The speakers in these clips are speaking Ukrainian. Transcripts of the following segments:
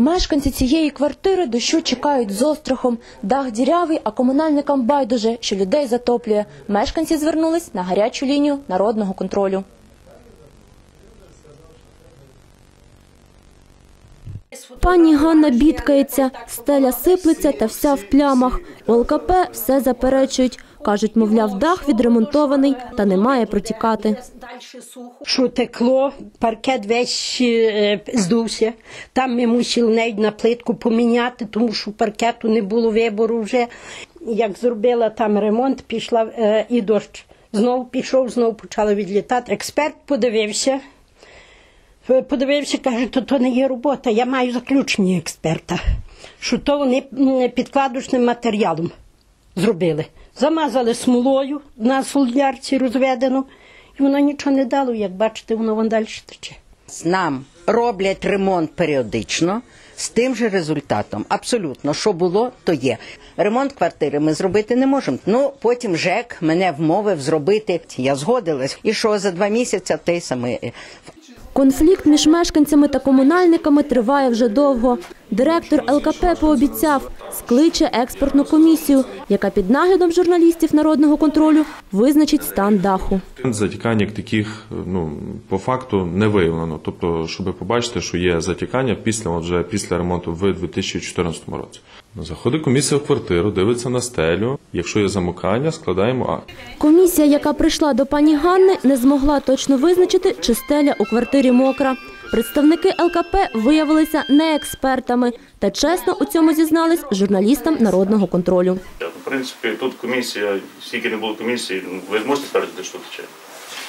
Мешканці цієї квартири дощу чекають з острахом. Дах дірявий, а комунальникам байдуже, що людей затоплює. Мешканці звернулись на гарячу лінію народного контролю. Пані Ганна бідкається, стеля сиплеться та вся в плямах. У ЛКП все заперечують. Кажуть, мовляв, дах відремонтований та не має протікати. що текло, паркет весь е, здувся. Там ми мусили навіть на плитку поміняти, тому що паркету не було вибору вже. Як зробила там ремонт, пішла е, і дощ. Знову пішов, знову почала відлітати. Експерт подивився. Е, Подивився, каже, то, то не є робота. Я маю заключення експерта, що то вони підкладочним матеріалом зробили. Замазали смолою на солярці розведену, і воно нічого не дало. Як бачите, воно вон далі тече. Нам роблять ремонт періодично з тим же результатом. Абсолютно, що було, то є. Ремонт квартири ми зробити не можемо. Ну потім ЖЕК мене вмовив зробити. Я згодилась. І що за два місяці той самий Конфлікт між мешканцями та комунальниками триває вже довго. Директор ЛКП пообіцяв, скличе експертну комісію, яка під наглядом журналістів народного контролю визначить стан даху. Затікань як таких ну по факту не виявлено. Тобто, щоб побачити, що є затікання після вже після ремонту в 2014 році. Заходить комісія в квартиру, дивиться на стелю. Якщо є замикання, складаємо акт. Комісія, яка прийшла до пані Ганни, не змогла точно визначити, чи стеля у квартирі мокра. Представники ЛКП виявилися не експертами та чесно у цьому зізнались журналістам народного контролю. В принципі, тут комісія, скільки не було комісії, ну, ви зможете ствердити, що тече?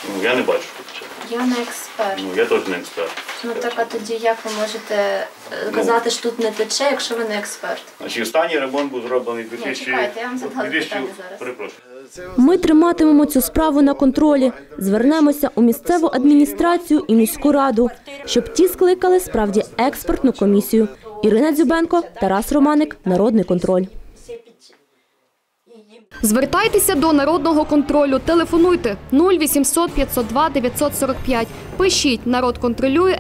Ну, я не бачу, що тече. Я не експерт. Ну, я теж не експерт. Ну так а тоді як ви можете е, казати, що тут не тече, якщо ви не експерт? Значить, останній ремонт був зроблений в 2000... чекайте, я вам задала 2000 питання зараз. Перепрошую. Ми триматимемо цю справу на контролі. Звернемося у місцеву адміністрацію і міську раду, щоб ті скликали справді експертну комісію. Ірина Дзюбенко, Тарас Романик, Народний контроль. Звертайтеся до народного контролю. Телефонуйте 0800 502 945. Пишіть народ контролює.